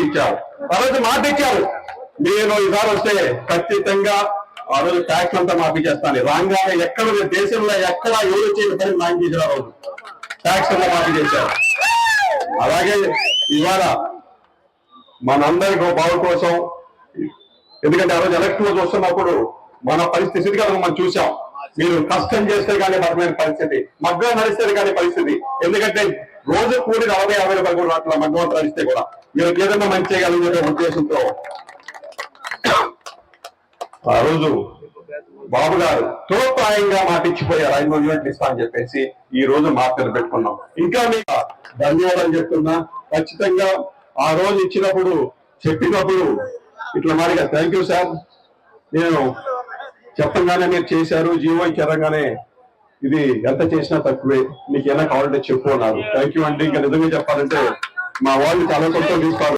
ఇచ్చారు. ఆ రోజు మాట ఇచ్చారు. నేను ఈసారి వస్తే ఖచ్చితంగా ఆ రోజు ట్యాక్స్ అంతా మాఫీ చేస్తాను. రాంగానే ఎక్కడ దేశంలో ఎక్కడ ఎవరు చేయని పని మాఫీ చేశారు ఆ రోజు ట్యాక్స్ అంతా మాఫీ చేశారు. అలాగే ఇవాళ మనందరికి బాగు కోసం ఎందుకంటే ఆ రోజు ఎలక్షన్ వస్తున్నప్పుడు మన పరిస్థితి స్థితిగతులు మనం చూసాం మీరు కష్టం చేస్తే కానీ బతమైన పరిస్థితి. మగ్గం నడిస్తే కానీ పరిస్థితి. ఎందుకంటే రోజు కూడి నలభై యాభై రూపాయలు కూడా అట్లా మగ్గం ఇస్తే కూడా మీరు ఏదైనా మంచి చేయగలిగే ఉద్దేశంతో. ఆ రోజు బాబు గారు తోపాయంగా మాటిచ్చిపోయారు ఐదు యూనిట్లు ఇస్తా అని చెప్పేసి ఈ రోజు మార్కెట్ పెట్టుకున్నాం ఇంకా మీకు ధన్యవాదాలు చెప్తున్నా. ఖచ్చితంగా ఆ రోజు ఇచ్చినప్పుడు చెప్పినప్పుడు ఇట్లా మారిగా థ్యాంక్ యూ సార్. నేను చెప్పంగానే మీరు చేశారు జీవో ఇచ్చారంగానే ఇది ఎంత చేసినా తక్కువే. మీకు ఏమైనా కావాలంటే చెప్పు అన్నారు. థ్యాంక్ యూ అండి. ఇంకా నిజంగా చెప్పాలంటే మా వాళ్ళు చాలా సొంతం తీసుకోవాలి.